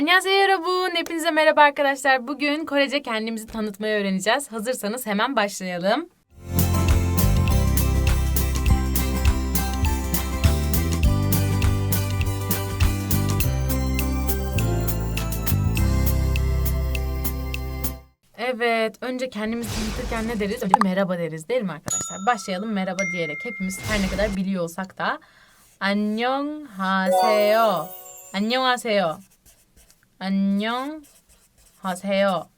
Annyeonghaseyo Rabun. Hepinize merhaba arkadaşlar. Bugün Korece kendimizi tanıtmayı öğreneceğiz. Hazırsanız hemen başlayalım. Evet, önce kendimizi tanıtırken ne deriz? Önce merhaba deriz değil mi arkadaşlar? Başlayalım merhaba diyerek. Hepimiz her ne kadar biliyor olsak da. Annyeonghaseyo. Annyeonghaseyo. 하세요. 안녕하세요. 안녕하세요.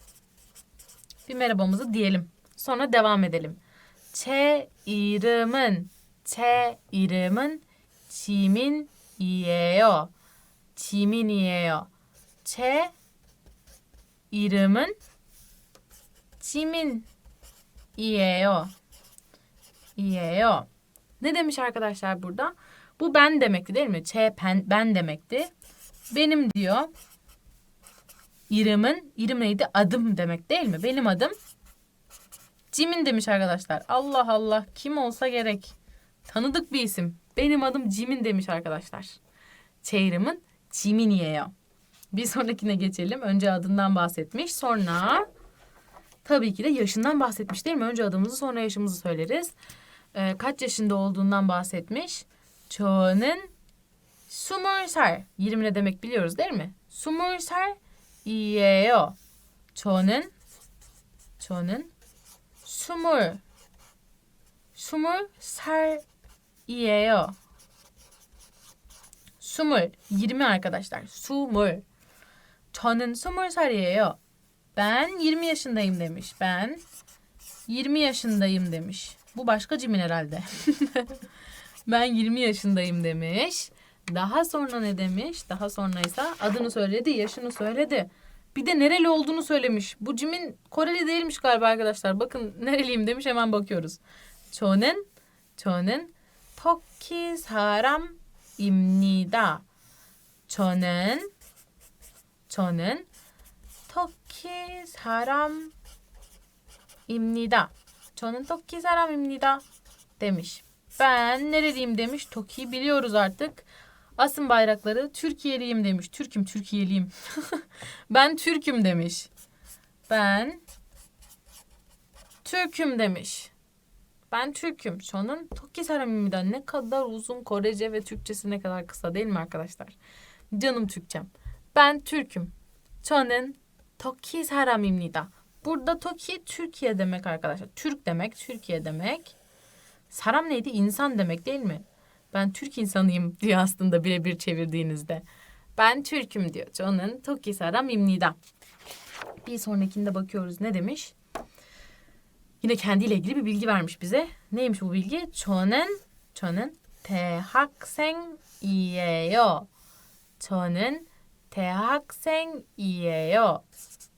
Bir merhabamızı diyelim. Sonra devam edelim. 제 이름은 제 이름은 지민이에요. 지민이에요. 제 이름은 지민이에요. 이에요. Ne demiş arkadaşlar burada? Bu ben demekti değil mi? Ç ben, ben demekti. Benim diyor. İrem'in, İrem neydi? Adım demek değil mi? Benim adım Cimin demiş arkadaşlar. Allah Allah kim olsa gerek. Tanıdık bir isim. Benim adım Cimin demiş arkadaşlar. Çeyrim'in Ciminiye'ye. Bir sonrakine geçelim. Önce adından bahsetmiş. Sonra tabii ki de yaşından bahsetmiş değil mi? Önce adımızı sonra yaşımızı söyleriz. Ee, kaç yaşında olduğundan bahsetmiş. Çoğunun Sumurser. 20 ne demek biliyoruz değil mi? Sumurser 이에요. 저는 저는 스물 스물 살이에요. 스물 20 arkadaşlar. 스물 저는 스물 살이에요. Ben 20 yaşındayım demiş. Ben 20 yaşındayım demiş. Bu başka cimin herhalde. ben 20 yaşındayım demiş. Daha sonra ne demiş? Daha sonra ise adını söyledi, yaşını söyledi. Bir de nereli olduğunu söylemiş. Bu Cim'in Koreli değilmiş galiba arkadaşlar. Bakın nereliyim demiş hemen bakıyoruz. 저는 저는 터키 사람입니다. 저는 저는 터키 사람입니다. 저는 터키 사람입니다. demiş. Ben nereliyim demiş. Toki'yi biliyoruz artık. Asın bayrakları Türkiye'liyim demiş. Türk'üm Türkiye'liyim. ben Türk'üm demiş. Ben Türk'üm demiş. Ben Türk'üm. Şonun Tokyo Harami'den ne kadar uzun Korece ve Türkçesi ne kadar kısa değil mi arkadaşlar? Canım Türkçem. Ben Türk'üm. Şonun Tokyo Harami'mnida. Burada Toki Türkiye demek arkadaşlar. Türk demek, Türkiye demek. Saram neydi? İnsan demek değil mi? Ben Türk insanıyım diyor aslında birebir çevirdiğinizde. Ben Türk'üm diyor. 저는 터키 사람입니다. Bir sonrakinde bakıyoruz ne demiş? Yine kendiyle ilgili bir bilgi vermiş bize. Neymiş bu bilgi? 저는 저는 대학생이에요. 저는 대학생이에요.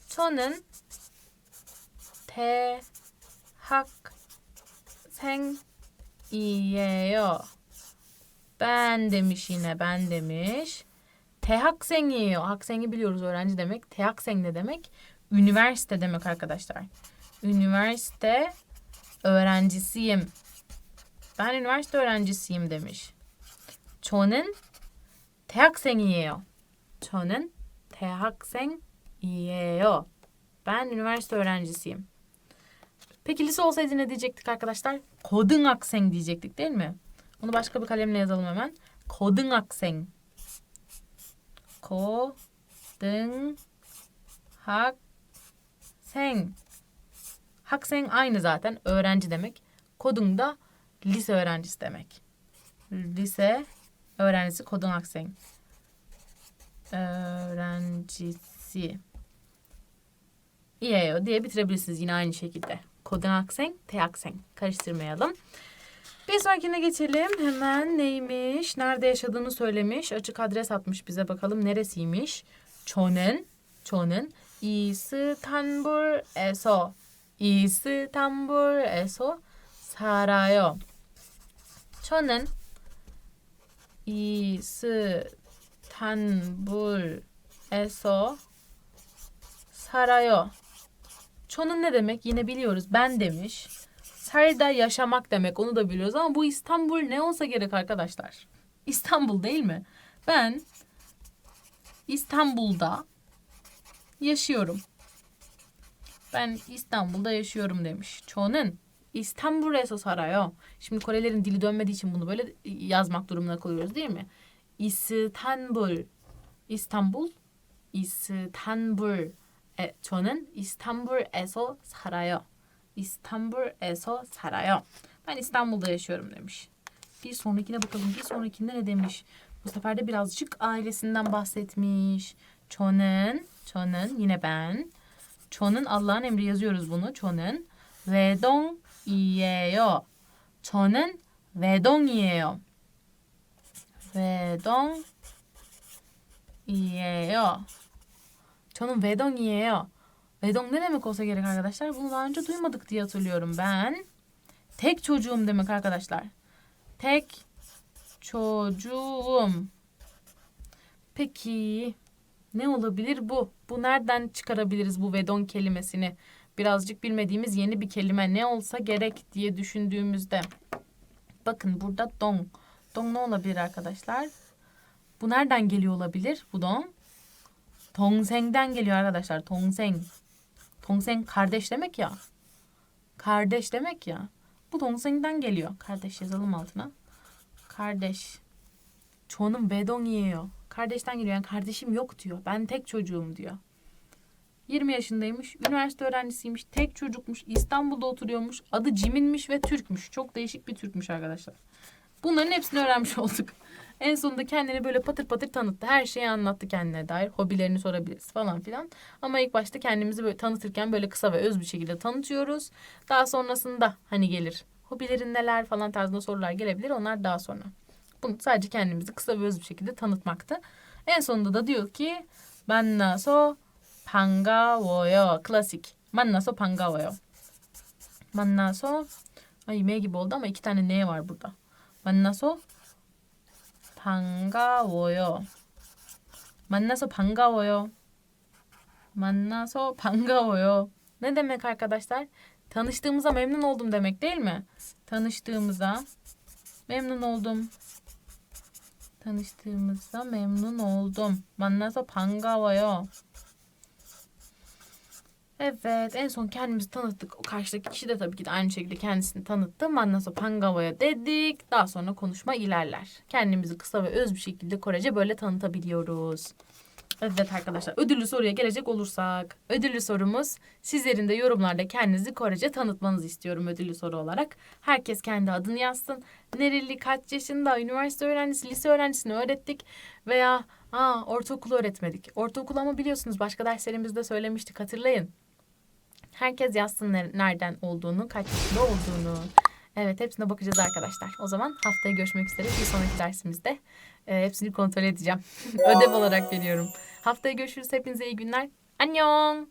저는 대학생이에요. Ben demiş yine ben demiş. Tehaksengiyeyo. Haksengi biliyoruz öğrenci demek. Tehakseng ne demek? Üniversite demek arkadaşlar. Üniversite öğrencisiyim. Ben üniversite öğrencisiyim demiş. 저는 대학생이에요. 저는 대학생이에요. Ben üniversite öğrencisiyim. Peki lise olsaydı ne diyecektik arkadaşlar? Kodunaksen diyecektik değil mi? Onu başka bir kalemle yazalım hemen. Kodunaksen. Kodunaksen. Haksen aynı zaten. Öğrenci demek. Kodun da lise öğrencisi demek. Lise öğrencisi kodunaksen. Öğrencisi. İyeyo diye bitirebilirsiniz yine aynı şekilde. Kodunaksen, teaksen. Karıştırmayalım. Bir sonrakine geçelim. Hemen neymiş? Nerede yaşadığını söylemiş. Açık adres atmış bize. Bakalım neresiymiş? 저는 저는 이스탄불에서 이스탄불에서 살아요. 저는 이스탄불에서 살아요. Ço'nun ne demek? Yine biliyoruz. Ben demiş. Sarda yaşamak demek. Onu da biliyoruz ama bu İstanbul ne olsa gerek arkadaşlar. İstanbul değil mi? Ben İstanbul'da yaşıyorum. Ben İstanbul'da yaşıyorum demiş. 저는 İstanbul'에서 살아요. Şimdi Korelerin dili dönmediği için bunu böyle yazmak durumunda kalıyoruz değil mi? İstanbul. İstanbul. İstanbul. E, 저는 İstanbul'에서 살아요. İstanbul'에서 살아요. Ben İstanbul'da yaşıyorum demiş. Bir sonrakine bakalım. Bir sonrakinde ne demiş? Bu sefer de birazcık ailesinden bahsetmiş. 저는, 저는 yine ben. 저는 Allah'ın emri yazıyoruz bunu. 저는 외동이에요. 저는 외동이에요. 외동이에요. 저는 외동이에요. Vedong ne demek olsa gerek arkadaşlar? Bunu daha önce duymadık diye hatırlıyorum ben. Tek çocuğum demek arkadaşlar. Tek çocuğum. Peki ne olabilir bu? Bu nereden çıkarabiliriz bu vedon kelimesini? Birazcık bilmediğimiz yeni bir kelime ne olsa gerek diye düşündüğümüzde. Bakın burada don. Don ne olabilir arkadaşlar? Bu nereden geliyor olabilir? Bu don. Tongseng'den geliyor arkadaşlar. Tongseng. Tongseng kardeş demek ya. Kardeş demek ya. Bu Tongseng'den geliyor. Kardeş yazalım altına. Kardeş. Çoğunun bedon yiyor. Kardeşten geliyor. Yani kardeşim yok diyor. Ben tek çocuğum diyor. 20 yaşındaymış. Üniversite öğrencisiymiş. Tek çocukmuş. İstanbul'da oturuyormuş. Adı Cim'inmiş ve Türkmüş. Çok değişik bir Türkmüş arkadaşlar. Bunların hepsini öğrenmiş olduk. En sonunda kendini böyle patır patır tanıttı. Her şeyi anlattı kendine dair. Hobilerini sorabiliriz falan filan. Ama ilk başta kendimizi böyle tanıtırken böyle kısa ve öz bir şekilde tanıtıyoruz. Daha sonrasında hani gelir. Hobilerin neler falan tarzında sorular gelebilir. Onlar daha sonra. Bunu sadece kendimizi kısa ve öz bir şekilde tanıtmaktı. En sonunda da diyor ki 만나서 반가워요. Klasik. 만나서 반가워요. 만나서 ay M gibi oldu ama iki tane N var burada. 만나서 반가워요. 만나서 반가워요. 만나서 반가워요. Ne demek arkadaşlar? Tanıştığımıza memnun oldum demek değil mi? Tanıştığımıza memnun oldum. tanıştığımıza memnun oldum. 만나서 반가워요. Evet en son kendimizi tanıttık. O karşıdaki kişi de tabii ki de aynı şekilde kendisini tanıttı. Mannaso Pangava'ya dedik. Daha sonra konuşma ilerler. Kendimizi kısa ve öz bir şekilde Korece böyle tanıtabiliyoruz. Evet arkadaşlar ödüllü soruya gelecek olursak. Ödüllü sorumuz sizlerin de yorumlarda kendinizi Korece tanıtmanızı istiyorum ödüllü soru olarak. Herkes kendi adını yazsın. Nereli, kaç yaşında, üniversite öğrencisi, lise öğrencisini öğrettik veya Aa, ortaokulu öğretmedik. Ortaokul ama biliyorsunuz başka derslerimizde söylemiştik hatırlayın. Herkes yazsın ner- nereden olduğunu, kaç yaşında olduğunu. Evet hepsine bakacağız arkadaşlar. O zaman haftaya görüşmek üzere. Bir sonraki dersimizde e, hepsini kontrol edeceğim. Ödev olarak veriyorum. Haftaya görüşürüz. Hepinize iyi günler. Annyeong.